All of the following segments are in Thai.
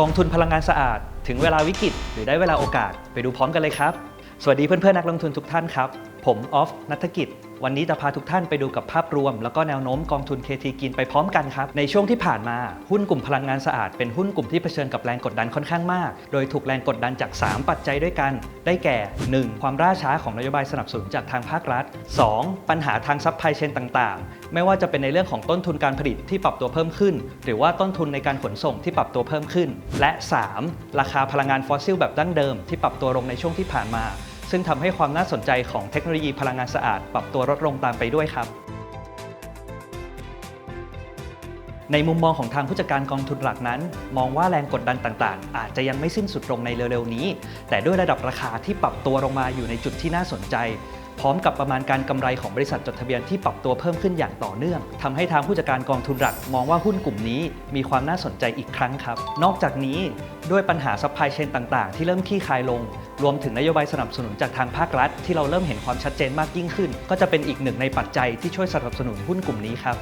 กองทุนพลังงานสะอาด ถึงเวลาวิกฤตหรือได้เวลาโอกาสไปดูพร้อมกันเลยครับ สวัสดีเพื่อนเพื่อนักลงทุนทุกท่านครับ ผมออฟนัฐกิจ วันนี้จะพาทุกท่านไปดูกับภาพรวม แล้วก็แนวโน้มกองทุน KT กินไปพร้อมกันครับ ในช่วงที่ผ่านมาหุ้นกลุ่มพลังงานสะอาดเป็นหุ้นกลุ่มที่เผชิญกับแรงกดดันค่อนข้างมาก โดยถูกแรงกดดันจาก 3 ปัจจัยด้วยกัน ได้แก่ 1. ความล่าช้าของนโยบายสนับสนุนจากทางภาครัฐ 2. ปัญหาทางซัพพลายเชนต่างๆ ไม่ว่าจะเป็นในเรื่องของต้นทุนการผลิตที่ปรับตัวเพิ่มขึ้น หรือว่าต้นทุนในการขนส่งที่ปรับตัวเพิ่มขึ้น และ 3. ราคาพลังงานฟอสซิลแบบดั้งเดิมที่ปรับตัวลงในช่วงที่ผ่านมา ซึ่งทำให้ความน่าสนใจของเทคโนโลยีพลังงานสะอาด ปรับตัวลดลงตามไปด้วยครับ ในมุมมองของทางผู้จัดการกองทุนหลักนั้น มองว่าแรงกดดันต่างๆ อาจจะยังไม่สิ้นสุดลงในเร็วๆนี้ แต่ด้วยระดับราคาที่ปรับตัวลงมาอยู่ในจุดที่น่าสนใจ พร้อมกับประมาณการกำไรของบริษัทจดทะเบียนที่ปรับตัวเพิ่มขึ้นอย่างต่อเนื่องทำให้ทางผู้จัดการกองทุนหลักมองว่าหุ้นกลุ่มนี้มีความน่าสนใจอีกครั้งครับ นอกจากนี้ด้วยปัญหาซัพพลายเชนต่าง ๆ ที่เริ่มคลี่คลายลง รวมถึงนโยบายสนับสนุนจากทางภาครัฐ ที่เราเริ่มเห็นความชัดเจนมากยิ่งขึ้น ก็จะเป็นอีกหนึ่งในปัจจัยที่ช่วยสนับสนุนหุ้นกลุ่มนี้ครับ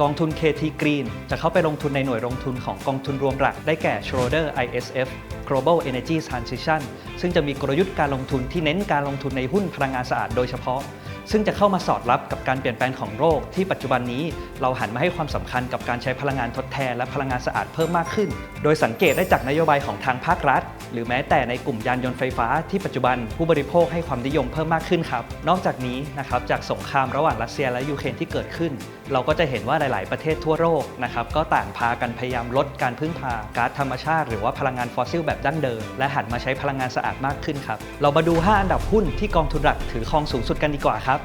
กองทุน KT Green จะเข้าไปลงทุนในหน่วยลงทุนของกองทุนรวมหลักได้แก่ Schroder ISF Global Energy Transition ซึ่งจะมีกลยุทธ์การลงทุนที่เน้นการลงทุนในหุ้นพลังงานสะอาดโดยเฉพาะ ซึ่งจะเข้ามาสอดรับกับการเปลี่ยนแปลงของโลกที่ปัจจุบันนี้เราหันมาให้ความสำคัญกับการใช้พลังงานทดแทนและพลังงานสะอาดเพิ่มมากขึ้น โดยสังเกตได้จากนโยบายของทางภาครัฐ หรือแม้แต่ในกลุ่มยานยนต์ไฟฟ้าที่ปัจจุบันผู้บริโภคให้ความนิยมเพิ่มมากขึ้นครับ นอกจากนี้นะครับจากสงครามระหว่างรัสเซียและยูเครนที่เกิดขึ้น เราก็จะเห็นว่าหลาย ๆ ประเทศทั่วโลกนะครับก็ต่างพากันพยายามลดการพึ่งพาก๊าซธรรมชาติ หรือว่าพลังงานฟอสซิลแบบดั้งเดิม และหันมาใช้พลังงานสะอาดมากขึ้นครับ เรามาดู 5 อันดับหุ้นที่กองทุนหลักถือครองสูงสุดกันดีกว่าครับ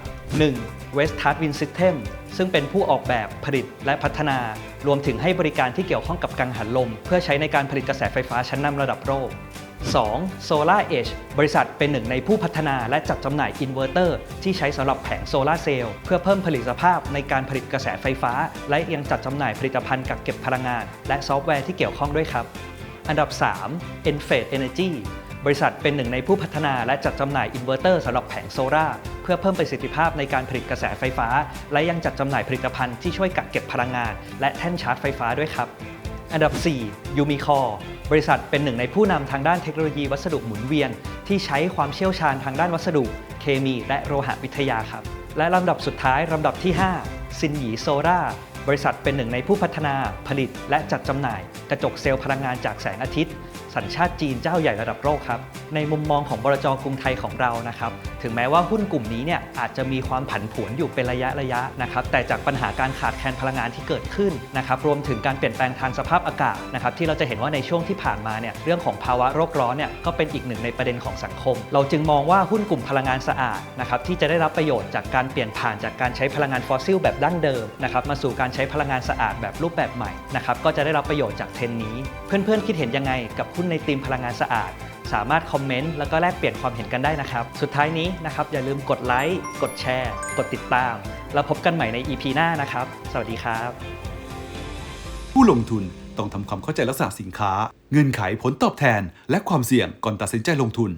1. West t a r t Wind System ซึ่งเป็นผู้ออกแบบผลิตและพัฒนารวมถึงให้บริการที่เกี่ยวข้องกับกังหันลม เพื่อใช้ในการผลิตกระแสไฟฟ้าชั้นนำระดับโลก 2. Solar Edge บริษัทเป็นหนึ่งในผู้พัฒนาและจัดจำหน่ายอินเวอร์เตอร์ที่ใช้สำหรับแผงโซลาร์เซลล์เพื่อเพิ่มผลิตภาพในการผลิตกระแสไฟฟ้า และยังจัดจำหน่ายผลิตภัณฑ์กักเก็บพลังงาน และซอฟต์แวร์ที่เกี่ยวข้องด้วยครับ อันดับ 3. Enphase Energy บริษัทเป็นหนึ่งในผู้พัฒนาและจัดจำหน่ายอินเวอร์เตอร์สำหรับแผงโซลาเพื่อเพิ่มประสิทธิภาพในการผลิตกระแสไฟฟ้า และยังจัดจำหน่ายผลิตภัณฑ์ที่ช่วยกักเก็บพลังงาน และแท่นชาร์จไฟฟ้าด้วยครับ อันดับ 4. Umicore บริษัทเป็นหนึ่งในผู้นำทางด้านเทคโนโลยีวัสดุหมุนเวียน ที่ใช้ความเชี่ยวชาญทางด้านวัสดุ เคมี และโลหะวิทยาครับ และลำดับสุดท้ายลำดับที่ 5ซินหยีโซล่า บริษัทเป็นหนึ่งในผู้พัฒนาผลิต และจัดจำหน่าย กระจกเซลล์พลังงานจากแสงอาทิตย์ สัญชาติจีนเจ้าใหญ่ระดับโลกครับ ในมุมมองของบรจกรุงไทยของเรานะครับ ถึงแม้ว่าหุ้นกลุ่มนี้เนี่ยอาจจะมีความผันผวนอยู่เป็นระยะระยะนะครับ แต่จากปัญหาการขาดแคลนพลังงานที่เกิดขึ้นนะครับ รวมถึงการเปลี่ยนแปลงทางสภาพอากาศนะครับ ที่เราจะเห็นว่าในช่วงที่ผ่านมาเนี่ย เรื่องของภาวะโลกร้อนเนี่ยก็เป็นอีกหนึ่งในประเด็นของสังคม เราจึงมองว่าหุ้นกลุ่มพลังงานสะอาดนะครับที่จะได้รับประโยชน์จากการเปลี่ยนผ่านจากการใช้พลังงานฟอสซิลแบบดั้งเดิมนะครับมาสู่การใช้พลังงานสะอาดแบบรูปแบบใหม่นะครับก็จะได้รับประโยชน์จากเทรนนี้ เพื่อนๆ คิดเห็นยังไงกับหุ้นในธีมพลังงานสะอาด สามารถคอมเมนต์แล้วก็แลกเปลี่ยนความเห็นกันได้นะครับ สุดท้ายนี้นะครับอย่าลืมกดไลค์กดแชร์ กดติดตาม แล้วพบกันใหม่ใน EP หน้านะครับ สวัสดีครับ ผู้ลงทุนต้องทำความเข้าใจลักษณะสินค้า เงื่อนไขผลตอบแทน และความเสี่ยงก่อนตัดสินใจลงทุน